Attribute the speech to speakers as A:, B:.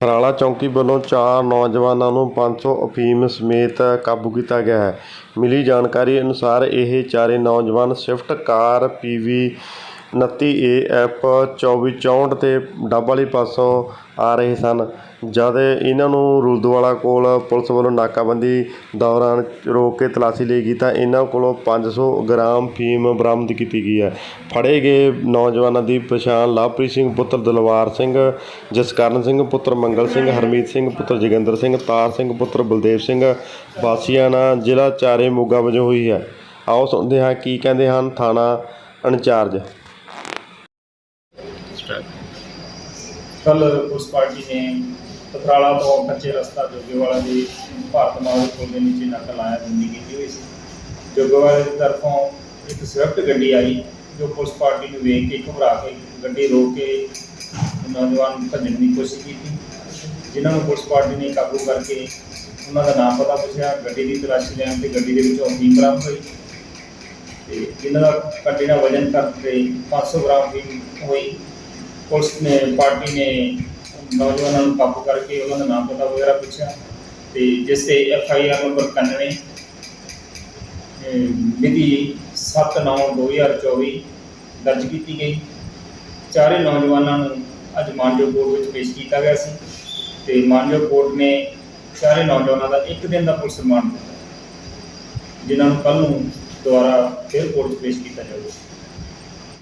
A: ਥਰਾਲਾ ਚੌਂਕੀ ਵੱਲੋਂ ਚਾਰ ਨੌਜਵਾਨਾਂ ਨੂੰ 500 ਅਫੀਮ ਸਮੇਤ ਕਾਬੂ ਕੀਤਾ ਗਿਆ ਹੈ। ਮਿਲੀ ਜਾਣਕਾਰੀ ਅਨੁਸਾਰ ਇਹ ਚਾਰੇ ਨੌਜਵਾਨ ਸਵਿਫਟ ਕਾਰ ਪੀਵੀ ਉਨੱਤੀ ਏ ਐੱਫ ਚੌਵੀ ਚੌਂਹਠ ਤੇ ਡੱਬ ਵਾਲੀ ਪਾਸੋਂ ਆ ਰਹੇ ਸਨ। ਜਦ ਇਹਨਾਂ ਨੂੰ ਰੁਲਦਵਾਲਾ ਕੋਲ ਪੁਲਿਸ ਵੱਲੋਂ ਨਾਕਾਬੰਦੀ ਦੌਰਾਨ ਰੋਕ ਕੇ ਤਲਾਸ਼ੀ ਲਈ ਗਈ ਤਾਂ ਇਹਨਾਂ ਕੋਲੋਂ ਪੰਜ ਸੌ ਗ੍ਰਾਮ ਫੀਮ ਬਰਾਮਦ ਕੀਤੀ ਗਈ ਹੈ। ਫੜੇ ਗਏ ਨੌਜਵਾਨਾਂ ਦੀ ਪਛਾਣ ਲਵਪ੍ਰੀਤ ਸਿੰਘ ਪੁੱਤਰ ਦਲਵਾਰ ਸਿੰਘ, ਜਸਕਰਨ ਸਿੰਘ ਪੁੱਤਰ ਮੰਗਲ ਸਿੰਘ, ਹਰਮੀਤ ਸਿੰਘ ਪੁੱਤਰ ਜੋਗਿੰਦਰ ਸਿੰਘ, ਤਾਰ ਸਿੰਘ ਪੁੱਤਰ ਬਲਦੇਵ ਸਿੰਘ ਵਾਸੀਆਣਾ ਜ਼ਿਲ੍ਹਾ ਚਾਰੇ ਮੋਗਾ ਵਜੋਂ ਹੋਈ ਹੈ। ਆਓ ਸੁਣਦੇ ਹਾਂ ਕੀ ਕਹਿੰਦੇ ਹਨ ਥਾਣਾ ਇੰਚਾਰਜ।
B: ਕੱਲ ਉਸ ਪਾਰਟੀ ਨੇ ਪਥਰਾਲਾ ਤੋਂ ਕੱਚੇ ਰਸਤਾ ਜੋਗੇਵਾਲਾ ਦੀ ਭਾਰਤ ਮਾਲ ਪੁਲ ਦੇ ਨੀਚੇ ਨਾਕਾ ਲਾਇਆ ਬੰਦੀ ਕੀਤੀ ਹੋਈ ਸੀ। ਜੋਗੇਵਾਲੇ ਦੀ ਤਰਫੋਂ ਇੱਕ ਸਵਿਫਟ ਗੱਡੀ ਆਈ, ਜੋ ਪੁਲਿਸ ਪਾਰਟੀ ਨੂੰ ਵੇਖ ਕੇ ਘਬਰਾ ਕੇ ਗੱਡੀ ਰੋਕ ਕੇ ਨੌਜਵਾਨ ਭੱਜਣ ਦੀ ਕੋਸ਼ਿਸ਼ ਕੀਤੀ। ਜਿਨ੍ਹਾਂ ਨੂੰ ਪੁਲਿਸ ਪਾਰਟੀ ਨੇ ਕਾਬੂ ਕਰਕੇ ਉਹਨਾਂ ਦਾ ਨਾਮ ਪਤਾ ਪੁੱਛਿਆ, ਗੱਡੀ ਦੀ ਤਲਾਸ਼ੀ ਲੈਣ ਤੇ ਗੱਡੀ ਦੇ ਵਿੱਚੋਂ ਅਫੀਮ ਬਰਾਮਦ ਹੋਈ। ਤੇ ਇਹਨਾਂ ਦਾ ਗੱਡੀ ਦਾ ਵਜ਼ਨ ਕਰਕੇ 500 ਗ੍ਰਾਮ ਅਫੀਮ ਹੋਈ। ਪੁਲਿਸ ਨੇ, ਪਾਰਟੀ ਨੇ ਨੌਜਵਾਨਾਂ ਨੂੰ ਕਾਬੂ ਕਰਕੇ ਉਹਨਾਂ ਦਾ ਨਾਮ ਪਤਾ ਵਗੈਰਾ ਪੁੱਛਿਆ ਤੇ ਜਿਸ ਤੇ ਐਫ ਆਈ ਆਰ ਨੰਬਰ 91 ਅਹ ਮਿਤੀ 7/9/2024 ਦਰਜ ਕੀਤੀ ਗਈ। ਚਾਰੇ ਨੌਜਵਾਨਾਂ ਨੂੰ ਅੱਜ ਮਾਨਜੋ ਕੋਰਟ ਵਿੱਚ ਪੇਸ਼ ਕੀਤਾ ਗਿਆ ਸੀ ਤੇ ਮਾਨਜੋ ਕੋਰਟ ਨੇ ਚਾਰੇ ਨੌਜਵਾਨਾਂ ਦਾ ਇੱਕ ਦਿਨ ਦਾ ਪੁਲਿਸ ਰਿਮਾਂਡ ਦਿੱਤਾ। ਜਿਨ੍ਹਾਂ ਨੂੰ ਕੱਲ ਨੂੰ ਦੁਬਾਰਾ ਫਿਰ ਕੋਰਟ 'ਚ ਪੇਸ਼ ਕੀਤਾ ਜਾਊਗਾ